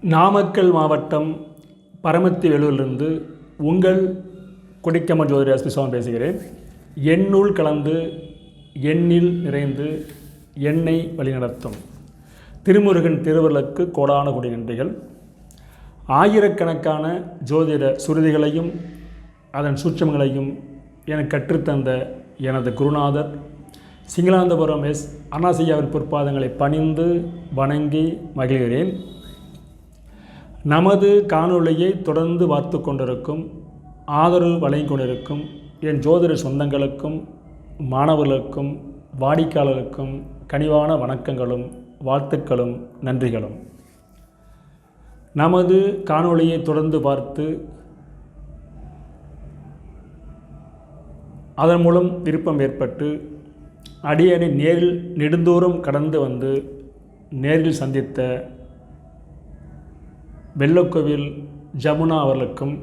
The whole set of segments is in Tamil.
நாமக்கல் மாவட்டம் பரமத்தி வேலூரிலிருந்து உங்கள் கொடிக்கம்மன் ஜோதிட எஸ்பி பேசுகிறேன். எண்ணுள் கலந்து எண்ணில் நிறைந்து எண்ணெய் வழிநடத்தும். திருமுருகன் திருவருளுக்கு கோடான கொடி நன்றிகள். ஆயிரக்கணக்கான ஜோதிட சுருதிகளையும் அதன் சூட்சமங்களையும் எனக்கு கற்றுத்தந்த எனது குருநாதர் சிங்களாந்தபுரம் எஸ் அனாசியாவின் பொற்பாதங்களை பணிந்து வணங்கி மகிழ்கிறேன். நமது காணொளியை தொடர்ந்து பார்த்து கொண்டிருக்கும் ஆதரவு வழங்கி கொண்டிருக்கும் என் ஜோதிட சொந்தங்களுக்கும் மாணவர்களுக்கும் வாடிக்கையாளருக்கும் கனிவான வணக்கங்களும் வாழ்த்துக்களும் நன்றிகளும். நமது காணொளியை தொடர்ந்து பார்த்து அதன் மூலம் விருப்பம் ஏற்பட்டு அடியனை நேரில் நெடுந்தூரம் கடந்து வந்து நேரில் சந்தித்த வெள்ளக்கோவில் ஜமுனா அவர்களுக்கும்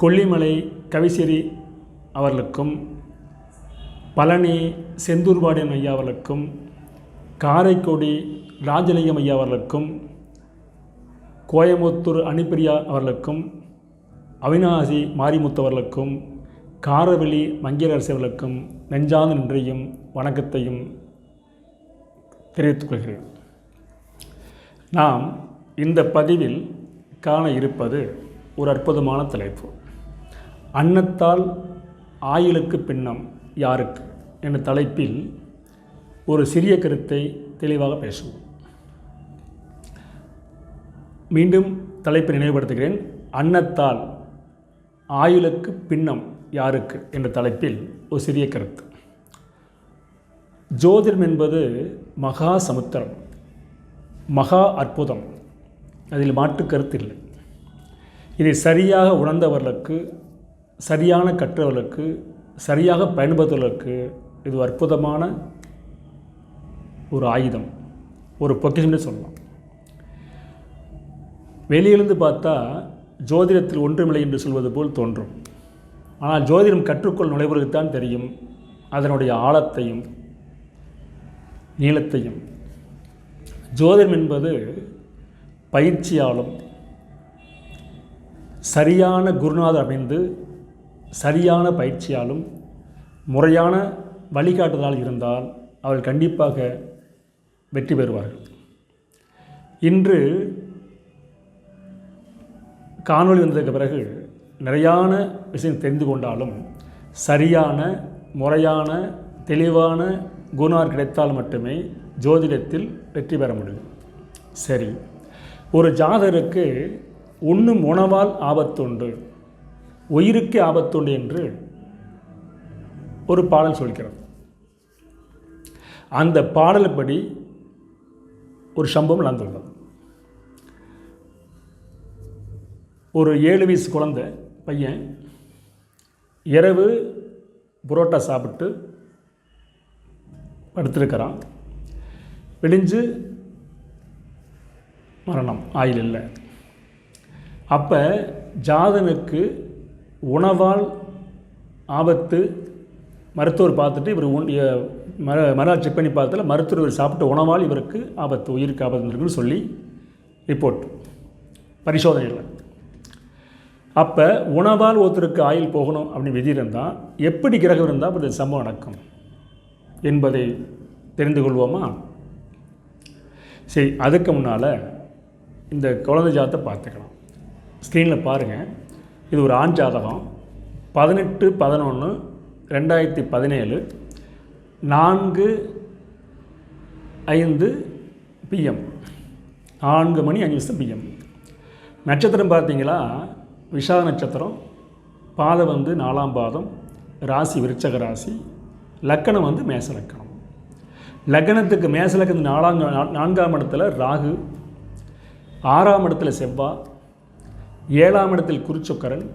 கொல்லிமலை கவிசிறி அவர்களுக்கும் பழனி செந்தூர்பாடியன் ஐயா அவர்களுக்கும் காரைக்குடி ராஜலிங்கம் ஐயா அவர்களுக்கும் கோயமுத்தூர் அணிப்பிரியா அவர்களுக்கும் அவினாசி மாரிமுத்து அவர்களுக்கும் காரவெளி மங்கிரரசு நெஞ்சார்ந்த நன்றியும் வணக்கத்தையும் தெரிவித்துக் கொள்கிறேன். நாம் இந்த பதிவில் காண இருப்பது ஒரு அற்புதமான தலைப்பு. அன்னத்தால் ஆயுளுக்கு பின்னம் யாருக்கு? என்ற தலைப்பில் ஒரு சிறிய கருத்தை தெளிவாக பேசுவோம். மீண்டும் தலைப்பை நினைவுபடுத்துகிறேன். அன்னத்தால் ஆயுளுக்கு பின்னம் யாருக்கு? என்ற தலைப்பில் ஒரு சிறிய கருத்து. ஜோதிடம் என்பது மகா சமுத்திரம் மகா அற்புதம். அதில் மாற்று கருத்து இல்லை. இதை சரியாக உணர்ந்தவர்களுக்கு சரியான கற்றவர்களுக்கு சரியாக பயன்படுத்துவதற்கு இது அற்புதமான ஒரு ஆயுதம் ஒரு பொக்கிஷம்னு சொல்லலாம். வெளியிலிருந்து பார்த்தா ஜோதிடத்தில் ஒன்றுமில்லை என்று சொல்வது போல் தோன்றும். ஆனால் ஜோதிடம் கற்றுக்கொள் நுழைவர்களுக்குத்தான் தெரியும். அதனுடைய ஆழத்தையும் நீளத்தையும். ஜோதிடம் என்பது பயிற்சியாலும் சரியான குருநாதர் அமைந்து சரியான பயிற்சியாலும் முறையான வழிகாட்டுதலால் இருந்தால் அவர்கள் கண்டிப்பாக வெற்றி பெறுவார்கள். இன்று காணொளி வந்ததுக்கு பிறகு நிறையான விஷயம் தெரிந்து கொண்டாலும் சரியான முறையான தெளிவான குணார் கிடைத்தால் மட்டுமே ஜோதிடத்தில் வெற்றி பெற முடியும். சரி ஒரு ஜாதகருக்கு உண்ணும் உணவால் ஆபத்துண்டு உயிருக்கு ஆபத்துண்டு என்று ஒரு பாடல் சொல்கிறது. அந்த பாடல்படி ஒரு சம்பவம் நடந்துள்ளது. ஒரு ஏழு வயசு குழந்தை பையன் இரவு புரோட்டா சாப்பிட்டு படுத்திருக்கிறான். விடிஞ்சு மரணம் ஆயில் இல்லை. அப்போ ஜாதனுக்கு உணவால் ஆபத்து மருத்துவர் பார்த்துட்டு இவர் உண் மர மறுநாள் செக் பண்ணி பார்த்ததில் மருத்துவர் இவர் சாப்பிட்ட உணவால் இவருக்கு ஆபத்து உயிருக்கு ஆபத்து இருக்குன்னு சொல்லி ரிப்போர்ட் பரிசோதனையில். அப்போ உணவால் ஒருத்தருக்கு ஆயில் போகணும் அப்படின்னு விதி இருந்தால் எப்படி கிரகம் இருந்தால் அப்படி சம்பவம் நடக்கும் என்பதை தெரிந்து கொள்வோமா? சரி அதுக்கு முன்னால் இந்த குழந்தை ஜாதத்தை பார்த்துக்கலாம். ஸ்க்ரீனில் பாருங்கள் இது ஒரு ஆண் ஜாதகம். பதினெட்டு பதினொன்று ரெண்டாயிரத்தி பதினேழு நான்கு ஐந்து பிஎம் நான்கு மணி அஞ்சு நிமிஷம் பிஎம் நட்சத்திரம் பார்த்தீங்களா? விஷாக நட்சத்திரம் பாதம் வந்து நாலாம் பாதம் ராசி விருச்சக ராசி லக்கணம் வந்து மேச லக்கணம். லக்னத்துக்கு மேச லக்கணத்து நாலாம் நான்காம் இடத்துல ராகு ஆறாம் இடத்துல செவ்வாய் ஏழாம் இடத்தில் குருச்சொக்கரன்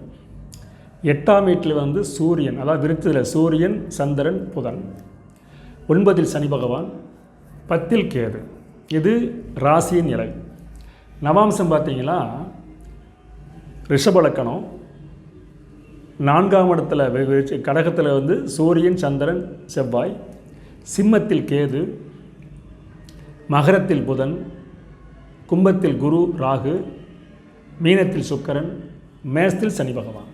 எட்டாம் வீட்டில் வந்து சூரியன் அதாவது விருத்தத்தில் சூரியன் சந்திரன் புதன். ஒன்பதில் சனி பகவான் பத்தில் கேது. இது ராசியின் நிலை. நவாம்சம் பார்த்தீங்களா? ரிஷபலக்கணம். நான்காம் இடத்துல கடகத்தில் வந்து சூரியன் சந்திரன் செவ்வாய். சிம்மத்தில் கேது. மகரத்தில் புதன். கும்பத்தில் குரு ராகு. மீனத்தில் சுக்கரன். மேசத்தில் சனி பகவான்.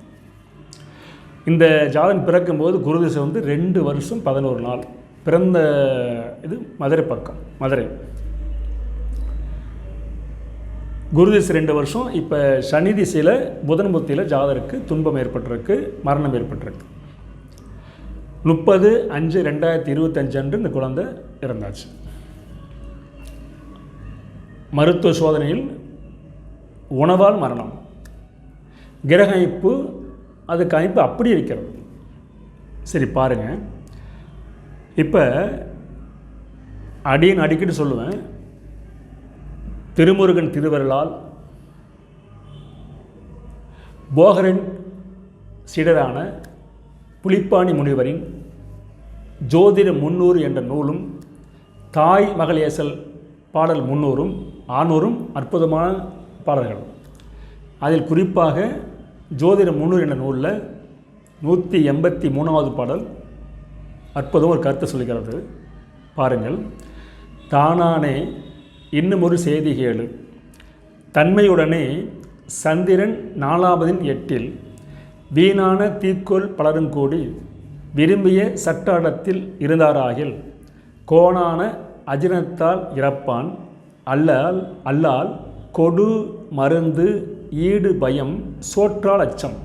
இந்த ஜாதன் பிறக்கும்போது குரு திசை வந்து ரெண்டு வருஷம் பதினோரு நாள். பிறந்த இது மதுரை பக்கம் மதுரை. குரு திசை ரெண்டு வருஷம் இப்போ சனி திசையில் புதன் புத்தியில் ஜாதருக்கு துன்பம் ஏற்பட்டிருக்கு மரணம் ஏற்பட்டிருக்கு. முப்பது அஞ்சு ரெண்டாயிரத்தி இருபத்தஞ்சு அன்று இந்த குழந்தை இறந்தாச்சு. மருத்துவ சோதனையில் உணவால் மரணம். கிரகமைப்பு அது அதுக்கு அமைப்பு அப்படி இருக்கிறது. சரி பாருங்கள் இப்போ அடின்னு அடிக்கடி சொல்லுவேன். திருமுருகன் திருவருளால் போகரின் சீடரான புலிப்பாணி முனிவரின் ஜோதிட முன்னூறு என்ற நூலும் தாய் மகளேசல் பாடல் முன்னூறும் ஆனூறும் அற்புதமான பாடல்கள். அதில் குறிப்பாக ஜோதிட முன்னூறு என்ற நூலில் நூற்றி எண்பத்தி மூணாவது பாடல் அற்புதம் ஒரு கருத்தை சொல்லுகிறது பாருங்கள் தானானே இன்னும் ஒரு செய்தி கேளு. தன்மையுடனே சந்திரன் நாலாவதின் எட்டில் வீணான தீக்கோள் பலரும் கூடி விரும்பிய சட்டாடத்தில் இருந்தாராகில் கோணான அஜினத்தால் இறப்பான். அல்லால் அல்லால் கொடு மருந்து ஈடு பயம் சோற்றால் அச்சம்.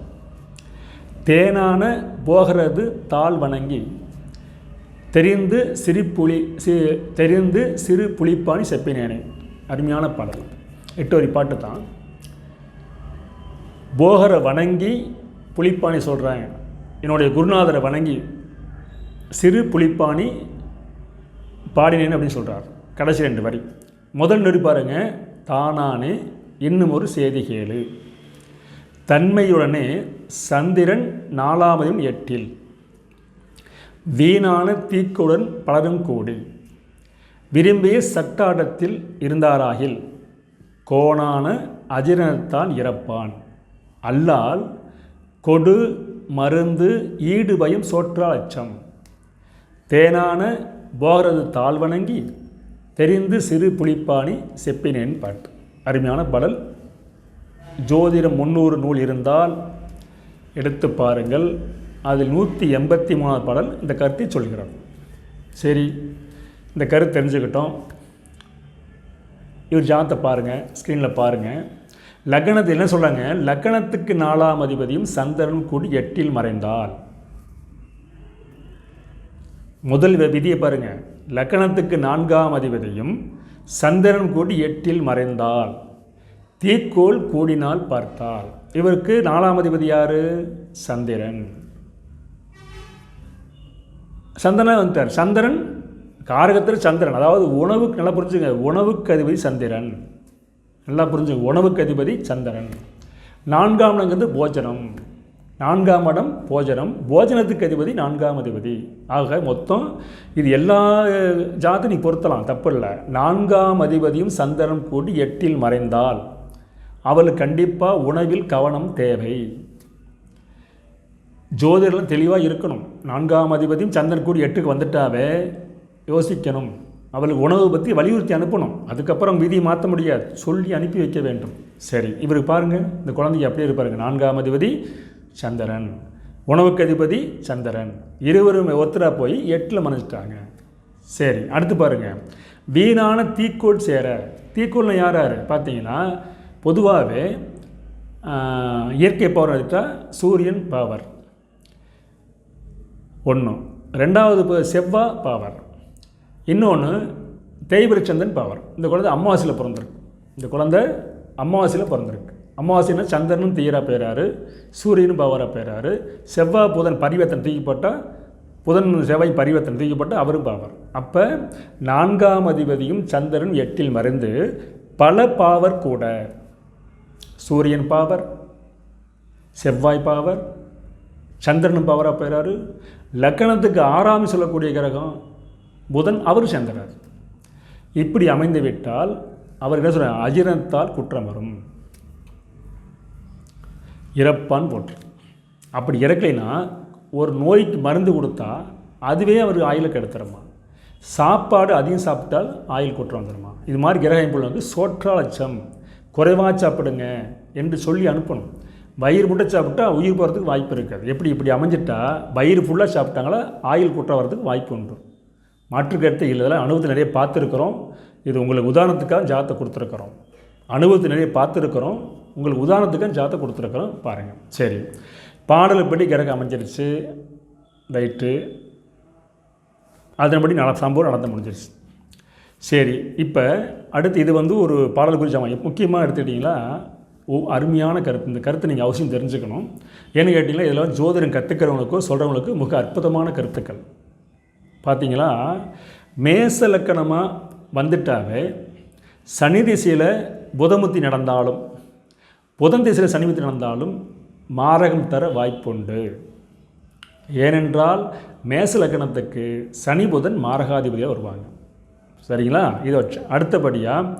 தேனான போகிறது தாழ் வணங்கி தெரிந்து சிறு புலி சி தெரிந்து சிறு புலிப்பாணி செப்பினேனே. அருமையான பாடல். எட்டு வரி பாட்டு தான். போகரை வணங்கி புலிப்பாணி சொல்கிறேன் என்னுடைய குருநாதரை வணங்கி சிறு புலிப்பாணி பாடினேன் அப்படின்னு சொல்கிறார் கடைசி ரெண்டு வரி. முதல் நெறி பாருங்க. தானானே இன்னும் ஒரு செய்தி கேளு. தன்மையுடனே சந்திரன் நாலாவதும் எட்டில். வீணான தீக்குடன் பலரும் கூடி. விரும்பிய சட்டாடத்தில் இருந்தாராகில் கோணான அஜிரணத்தான் இறப்பான். அல்லால் கொடு மருந்து ஈடுபயம் சோற்றால் அச்சம். தேனான போகிறது தாழ் வணங்கி தெரிந்து சிறு புளிப்பாணி செப்பினேன் பாட்டு. அருமையான பாடல் ஜோதிடம் முன்னூறு நூல் இருந்தால் எடுத்து பாருங்கள். அதில் நூற்றி எண்பத்தி மூணாவது பாடல் இந்த கருத்தை சொல்கிறார். சரி இந்த கருத்து தெரிஞ்சுக்கிட்டோம். இவர் ஜாத்தை பாருங்கள் ஸ்க்ரீனில் பாருங்கள் லக்னத்தை என்ன சொல்கிறாங்க லக்னத்துக்கு நாலாம் அதிபதியும் சந்திரன் கூடி எட்டில் மறைந்தால். முதல் வி- விதியை பாருங்கள் லக்கணத்துக்கு நான்காம் அதிபதியும் சந்திரன் கூடி எட்டில் மறைந்தால். தீக்கோள் கூடினால் பார்த்தால். இவருக்கு நாலாம் அதிபதி யார்? சந்திரன். சந்திரன் வந்துட்டார் சந்திரன் காரகத்தில் சந்திரன். அதாவது உணவுக்கு நல்லா புரிஞ்சுங்க. உணவுக்கு அதிபதி சந்திரன். நல்லா புரிஞ்சுங்க உணவுக்கு அதிபதி சந்திரன். நான்காம் இடங்கிறது போஜனம். நான்காம் இடம் போஜனம். போஜனத்துக்கு அதிபதி நான்காம் அதிபதி. ஆக மொத்தம் இது எல்லா ஜாதி நீ பொருத்தலாம். தப்பு இல்லை. நான்காம் அதிபதியும் சந்திரன் கூடி எட்டில் மறைந்தால் அவள் கண்டிப்பாக உணவில் கவனம் தேவை. ஜோதிடலாம் தெளிவாக இருக்கணும். நான்காம் அதிபதியும் சந்திரன் கூடி எட்டுக்கு வந்துட்டாவே யோசிக்கணும். அவளுக்கு உணவு பற்றி வலியுறுத்தி அனுப்பணும். அதுக்கப்புறம் விதியை மாற்ற முடியாது. சொல்லி அனுப்பி வைக்க வேண்டும். சரி இவருக்கு பாருங்கள் இந்த குழந்தைக்கு அப்படியே இருப்பாருங்க நான்காம் அதிபதி சந்திரன். உணவுக்கு அதிபதி சந்திரன். இருவரும் ஒருத்தராக போய் எட்டில் மறைஞ்சிட்டாங்க. சரி அடுத்து பாருங்கள் வீணான தீக்கோள் சேர. தீக்கோள்னு யார் யார்? பார்த்தீங்கன்னா பொதுவாகவே இயற்கை பவர் எடுத்தால் சூரியன் பவர். ஒன்று ரெண்டாவது செவ்வா பவர். இன்னொன்று தேய்பிரச்சந்தன் பவர். இந்த குழந்தை அமாவாசையில் பிறந்திருக்கு. இந்த குழந்தை அமாவாசையில் பிறந்திருக்கு. அமாவாசைன்னா சந்திரனும் தீயராக போயிறாரு சூரியனும் பவராக போயிறாரு. செவ்வாய் புதன் பரிவர்த்தனை தூக்கி போட்டால் புதன் செவ்வாய் பரிவர்த்தனை தூக்கி போட்டால் அவரும் பாவர். அப்போ நான்காம் அதிபதியும் சந்திரன் எட்டில் மறைந்து பல பாவர் கூட. சூரியன் பாவர் செவ்வாய் பாவர் சந்திரனும் பவராக போயிறாரு லக்கணத்துக்கு ஆறாம் சொல்லக்கூடிய கிரகம் புதன் அவர் சந்திரர். இப்படி அமைந்து விட்டால் அவர் என்ன சொல்றார்? அஜிரத்தால் குற்றம் வரும். இறப்பான் போட்டு அப்படி இறக்கலைன்னா ஒரு நோய்க்கு மருந்து கொடுத்தா அதுவே அவர் ஆயில கெடுத்துருமா? சாப்பாடு அதிகம் சாப்பிட்டால் ஆயில் குற்றம் வந்துடுமா இது மாதிரி கிரக அமைப்புகள் வந்து சோற்றாலட்சம் குறைவாக சாப்பிடுங்க என்று சொல்லி அனுப்பணும். வயிறு முட்டை சாப்பிட்டா உயிர் போகிறதுக்கு வாய்ப்பு இருக்காது. எப்படி இப்படி அமைஞ்சிட்டா வயிறு ஃபுல்லாக சாப்பிட்டாங்களா ஆயில் குற்றம் வர்றதுக்கு வாய்ப்பு உண்டு. மாற்று கருத்து இல்லை. இதெல்லாம் அனுபவத்தை நிறைய பார்த்துருக்குறோம். இது உங்களுக்கு உதாரணத்துக்காக ஜாத்தை கொடுத்துருக்குறோம். அனுபவத்தை நிறைய பார்த்துருக்குறோம். உங்களுக்கு உதாரணத்துக்காக ஜாத்தை கொடுத்துருக்குறோம். பாருங்கள் சரி. பாடலுப்படி கிரகம் அமைஞ்சிருச்சு. ரைட்டு. அதன்படி நட சம்பவம் நடந்து முடிஞ்சிருச்சு. சரி. இப்போ அடுத்து இது வந்து ஒரு பாடல் குறிச்சாமல் முக்கியமாக எடுத்துக்கிட்டிங்களா ஓ அருமையான கருத்து. இந்த கருத்தை நீங்கள் அவசியம் தெரிஞ்சுக்கணும். ஏன்னு கேட்டிங்கன்னா இதில் ஜோதிடம் கற்றுக்கிறவங்களுக்கோ சொல்கிறவங்களுக்கு மிக அற்புதமான கருத்துக்கள். பார்த்தீங்களா மேச லக்கணமாக வந்துட்டாவே சனி திசையில் புதமுத்தி நடந்தாலும் புதன் திசையில் சனிமுத்தி நடந்தாலும் மாரகம் தர வாய்ப்புண்டு. ஏனென்றால் மேச லக்கணத்துக்கு சனி புதன் மாரகாதிபதியாக வருவாங்க. சரிங்களா? இதை வச்சு அடுத்தபடியாக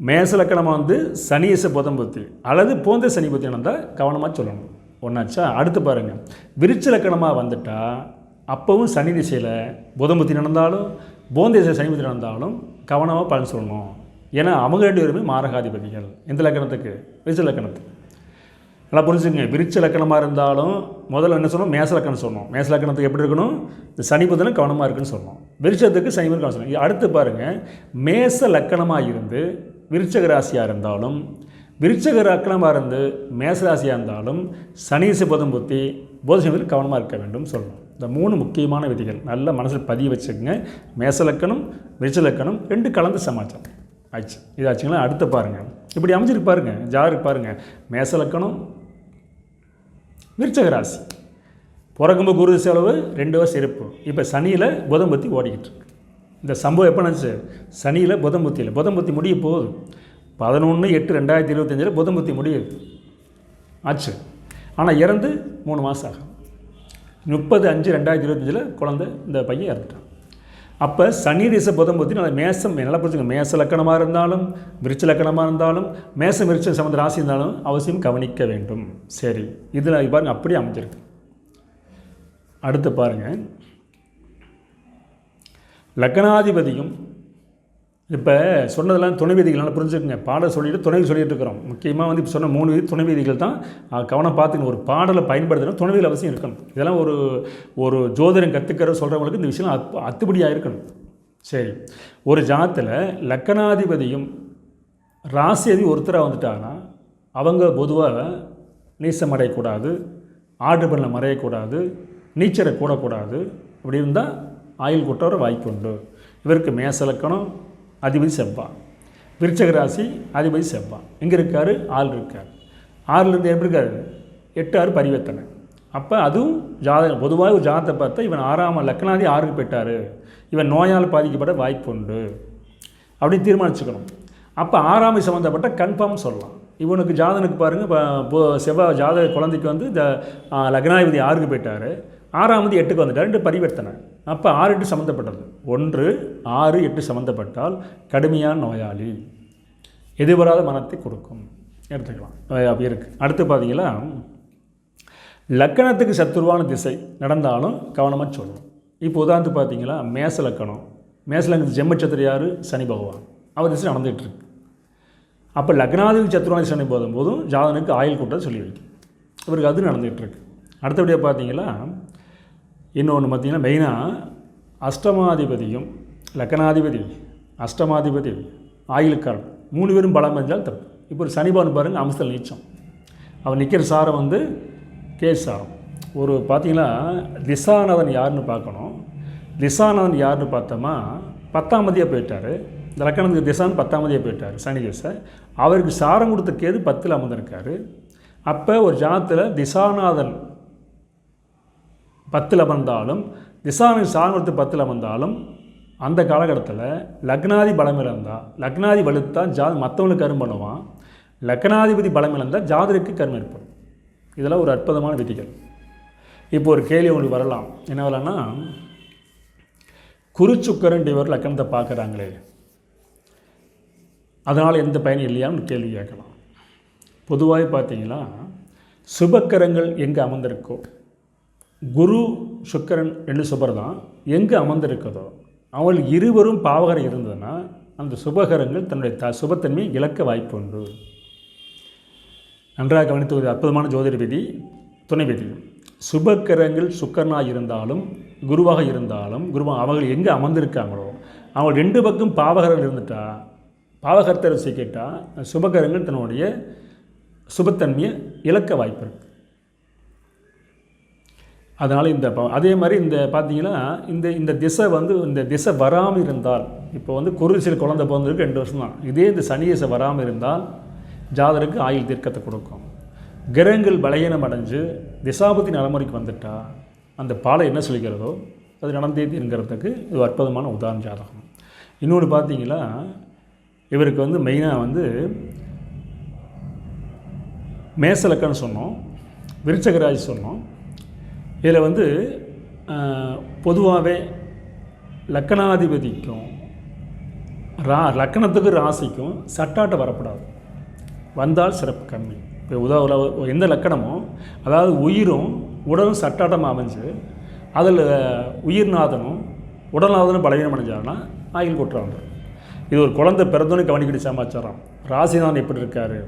மேச லக்கணமாக வந்து சனியச புதம் பற்றி அல்லது போந்த சனி பற்றி நடந்தால் கவனமாக சொல்லணும். ஒன்றாச்சா அடுத்து பாருங்கள் விருச்ச லக்கணமாக வந்துட்டால் அப்போவும் சனி திசையில் புதம் பற்றி நடந்தாலும் போந்த திசை சனி பற்றி நடந்தாலும் கவனமாக பலன் சொல்லணும். ஏன்னா அவங்க ரெண்டு பேருமே மாரகாதிபதிகள். எந்த லக்கணத்துக்கு? விருச்ச லக்கணத்துக்கு நல்லா புரிஞ்சுங்க விருச்ச லக்கணமாக இருந்தாலும் முதல்ல என்ன சொன்னோம் மேச லக்கணம் சொன்னோம் மேச லக்கணத்துக்கு எப்படி இருக்கணும்? இந்த சனி புதனும் கவனமாக இருக்குன்னு சொன்னோம் விருச்சத்துக்கு சனி புதன் கவனம் சொன்னோம் அடுத்து பாருங்கள் மேச லக்கணமாக இருந்து விருச்சக ராசியாக இருந்தாலும் விருச்சக அக்கணமாக இருந்து மேசராசியாக இருந்தாலும் சனீச புதன் புத்தி போதசனத்தில் கவனமாக இருக்க வேண்டும் சொல்லணும். இந்த மூணு முக்கியமான விதிகள். நல்ல மனசில் பதிய வச்சுக்கோங்க. மேச லக்கணம் ரெண்டு கலந்து சமாச்சாரம். ஆச்சு இதாச்சுங்களா அடுத்து பாருங்கள் இப்படி அமைஞ்சிருக்கு பாருங்கள் ஜாருக்கு பாருங்கள் மேசலக்கணம் விருச்சக ராசி. பிறக்கும்பு குரு செலவு ரெண்டு வருஷம் இருப்பு. இப்போ சனியில் புதன் பற்றி ஓடிக்கிட்டு இருக்கு. இந்த சம்பவம் எப்போ நடந்துச்சு? சனியில் புதம்புத்தியில் புதன் புத்தி முடிய போகுது. பதினொன்று எட்டு ரெண்டாயிரத்தி இருபத்தஞ்சில் புதம்புத்தி முடியுது. ஆச்சு. ஆனால் இறந்து மூணு மாதம் ஆகும். முப்பது அஞ்சு ரெண்டாயிரத்தி இருபத்தஞ்சில் குழந்தை இந்த பையன் இறந்துட்டான். அப்போ சனி திசை புதன் புத்தி நல்லா மேசம் நல்லா புரிஞ்சுங்க மேச லக்கணமாக இருந்தாலும் விருச்ச லக்கணமாக இருந்தாலும் மேசம் விருச்ச சம்மந்த ராசி இருந்தாலும் அவசியம் கவனிக்க வேண்டும். சரி. இதில் பாருங்கள் அப்படியே அமைஞ்சிருக்கு. அடுத்து பாருங்கள் லக்கணாதிபதியும் இப்போ சொன்னதெல்லாம் துணை விதிகள் பாடல் சொல்லிட்டு துணை சொல்லிட்டு இருக்கிறோம். முக்கியமாக வந்து இப்போ சொன்ன மூணு விதி துணை வீதிகள் தான். கவனம் பார்த்துக்கணும். ஒரு பாடலை பயன்படுத்தணும். துணை அவசியம் இருக்கணும். இதெல்லாம் ஒரு ஒரு ஜோதிடம் கற்றுக்கிற சொல்கிறவங்களுக்கு இந்த விஷயம் அத் அத்துப்படியாக இருக்கணும். சரி. ஒரு ஜாத்தில் லக்கணாதிபதியும் ராசியதி ஒருத்தராக வந்துட்டாங்கன்னா அவங்க பொதுவாக நீசம் அடையக்கூடாது ஆர்டர் பண்ண மறையக்கூடாது நீச்சரை கூடக்கூடாது. அப்படி இருந்தால் ஆயுள் கூட்ட வர இவருக்கு மேசலக்கணம் அதிபதி செவ்வாய். விருச்சக ராசி அதிபதி செவ்வாய். எங்கே இருக்கார் ஆள் இருக்கார். ஆறுலேருந்து எப்படி இருக்காரு? எட்டு ஆறு பரிவர்த்தனை. அப்போ அதுவும் ஜாதகம் பொதுவாக ஒரு ஜாதகத்தை பார்த்தா இவன் ஆறாம் லக்னாதி ஆறுக்கு போயிட்டார். இவன் நோயால் பாதிக்கப்பட வாய்ப்பு உண்டு அப்படின்னு தீர்மானிச்சுக்கணும். அப்போ ஆறாமை சம்மந்தப்பட்ட கன்ஃபார்ம் சொல்லலாம். இவனுக்கு ஜாதனுக்கு பாருங்கள் இப்போ செவ்வாய் ஜாதக குழந்தைக்கு வந்து இந்த லக்னாதிபதி ஆறுக்கு போயிட்டார். ஆறாவது எட்டுக்கு வந்துட்டார். ரெண்டு பரிவர்த்தனை. அப்போ ஆறு எட்டு சம்மந்தப்பட்டது ஒன்று ஆறு எட்டு சம்மந்தப்பட்டால் கடுமையான நோயாளி. எதிர்வராத மனத்தை கொடுக்கும். எடுத்துக்கலாம். அப்படி இருக்குது அடுத்து பார்த்தீங்கன்னா லக்கணத்துக்கு சத்துருவான திசை நடந்தாலும் கவனமாக சொல்லணும் இப்போ உதாரணத்துக்கு பார்த்தீங்களா மேச லக்கணம். மேச லக்கணத்து ஜெம்மச்சத்திர யார்? சனி பகவான். அவர் திசை நடந்துகிட்ருக்கு அப்போ லக்னாதிபதி சத்துருவான சனி போதும் போதும் ஜாதனுக்கு ஆயுள் கூட்டம் சொல்லி வைக்கும். இவருக்கு அது நடந்துகிட்ருக்கு அடுத்தபடியாக பார்த்தீங்களா இன்னொன்று பார்த்தீங்கன்னா மெயினாக அஷ்டமாதிபதியும் லக்கணாதிபதி அஷ்டமாதிபதி ஆயுளுக்காரன் மூணு பேரும் பலம் இருந்தால் தப்பு. இப்போ ஒரு சனிபவன் பாருங்கள் அம்சத்தில் நீச்சம். அவன் நிற்கிற சாரம் வந்து கே சாரம். ஒரு பார்த்தீங்கன்னா திசாநாதன் யாருன்னு பார்க்கணும். திசாநாதன் யாருன்னு பார்த்தோமா பத்தாம் மதியாக போயிட்டார். இந்த லக்கணத்துக்கு திசான்னு பத்தாம் மதியாக போயிட்டார் சனி திசை அவருக்கு சாரம் கொடுத்த கேது பத்தில் அமர்ந்திருக்காரு. அப்போ ஒரு ஜாதத்தில் திசாநாதன் பத்தில் அமர்ந்தாலும் திசாவின் சாணத்து பத்தில் அமர்ந்தாலும் அந்த காலகட்டத்தில் லக்னாதி பலம் இருந்தால் லக்னாதி வலுத்தா ஜா மற்றவங்களுக்கு கரும் பண்ணுவான். லக்னாதிபதி பலம் இருந்தால் ஜாதருக்கு கர்மம் ஏற்படும். இதெல்லாம் ஒரு அற்புதமான விதிகள். இப்போ ஒரு கேள்வி உங்களுக்கு வரலாம். என்ன வரலாம்னா குருச்சுக்கரன் இவர் லக்கணத்தை பார்க்குறாங்களே. அதனால் எந்த பயனும் இல்லையான்னு கேள்வி கேட்கலாம். பொதுவாக பார்த்தீங்கன்னா சுபக்கரங்கள் எங்கே அமர்ந்திருக்கோ குரு சுக்கரன் ரெண்டு சுபர் தான். எங்கே அமர்ந்திருக்குதோ அவள் இருவரும் பாவகரம் இருந்ததுன்னா அந்த சுபகரங்கள் தன்னுடைய த சுபத்தன்மையை இழக்க வாய்ப்பு உண்டு. நன்றாக கவனித்து ஒரு அற்புதமான ஜோதிட விதி துணை விதி. சுபக்கிரகங்கள் சுக்கரனாக இருந்தாலும் குருவாக இருந்தாலும் குருவா அவர்கள் எங்கே அமர்ந்திருக்காங்களோ அவங்க ரெண்டு பக்கம் பாவகர்கள் இருந்துட்டா பாவகர்த்தை கேட்டால் சுபகரங்கள் தன்னுடைய சுபத்தன்மையை இழக்க வாய்ப்பு இருக்குது அதனால் இந்த அதே மாதிரி இந்த பார்த்தீங்கன்னா இந்த இந்த திசை வந்து இந்த திசை வராமல் இருந்தால் இப்போ வந்து குருசில் குழந்தை பிறந்திருக்கு ரெண்டு வருஷம் தான் இதே இந்த சனி திசை வராமல் இருந்தால் ஜாதருக்கு ஆயுள் தீர்க்கத்தை கொடுக்கும். கிரகங்கள் பலகீனம் அடைஞ்சு திசாபதி நடைமுறைக்கு வந்துட்டால் அந்த பாலை என்ன சொல்லிக்கிறதோ அது நடந்தே தீருங்கிறதுக்கு இது அற்புதமான உதாரண ஜாதகம். இன்னொன்று பார்த்தீங்கன்னா இவருக்கு வந்து மெயினாக வந்து மேசலக்கன்னு சொன்னோம் விருச்சகராஜ் சொன்னோம் இதில் வந்து பொதுவாகவே லக்கணாதிபதிக்கும் ரா லக்கணத்துக்கு ராசிக்கும் சட்டாட்ட வரக்கூடாது வந்தால் சிறப்பு கம்மி. இப்போ உதவ எந்த லக்கணமோ அதாவது உயிரும் உடலும் சட்டாட்டமாக அமைஞ்சு அதில் உயிர்நாதனும் உடல்நாதனும் பலவீனம் அடைஞ்சாங்கன்னா ஆயில் கொட்டுறாங்க. இது ஒரு குழந்தை பிறந்தோன்னு கவனிக்கிட்டு சமாச்சாரம். ராசிநாதன் எப்படி இருக்காரு?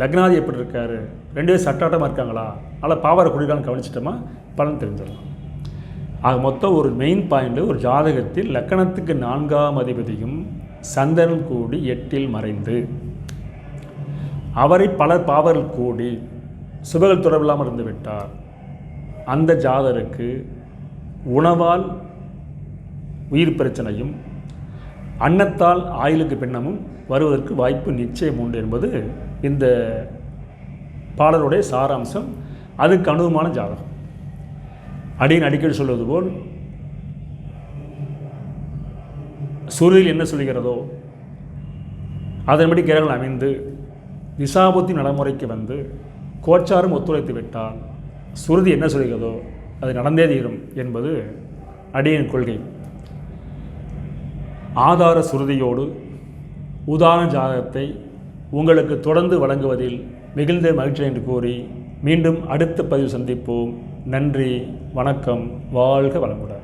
லக்னாதி எப்படி இருக்காரு ரெண்டு பேரும் சட்டாட்டமாக இருக்காங்களா? அதனால் பாவரை குடிக்கான்னு கவனிச்சிட்டோமா? பலன் தெரிஞ்சிடலாம். ஆக மொத்தம் ஒரு மெயின் பாயிண்ட்டு ஒரு ஜாதகத்தில் லக்கணத்துக்கு நான்காம் அதிபதியும் சந்திரன் கூடி எட்டில் மறைந்து. அவரை பலர் பாவர்கள் கூடி சுபகள் தொடர்பில்லாமல் இருந்து விட்டார். அந்த ஜாதருக்கு உணவால் உயிர் பிரச்சனையும் அன்னத்தால் ஆயுளுக்கு பின்னமும் வருவதற்கு வாய்ப்பு நிச்சயம் உண்டு என்பது இந்த பாடலுடைய சாராம்சம் அதுக்கு அனுபவமான ஜாதகம். அடியின் அடிக்கடி சொல்வது போல் சுருதியில் என்ன சொல்கிறதோ அதன்படி கிரகங்கள் அமைந்து திசாபுத்தி நடைமுறைக்கு வந்து கோச்சாரம் ஒத்துழைத்து விட்டால் சுருதி என்ன சொல்கிறதோ அது நடந்தே தீரும் என்பது அடியின் கொள்கை. ஆதார சுருதியோடு உதாரண ஜாதகத்தை உங்களுக்கு தொடர்ந்து வழங்குவதில் மிகுந்த மகிழ்ச்சி என்று கூறி மீண்டும் அடுத்த பதிவு சந்திப்போம். நன்றி வணக்கம் வாழ்க வளமுடன்.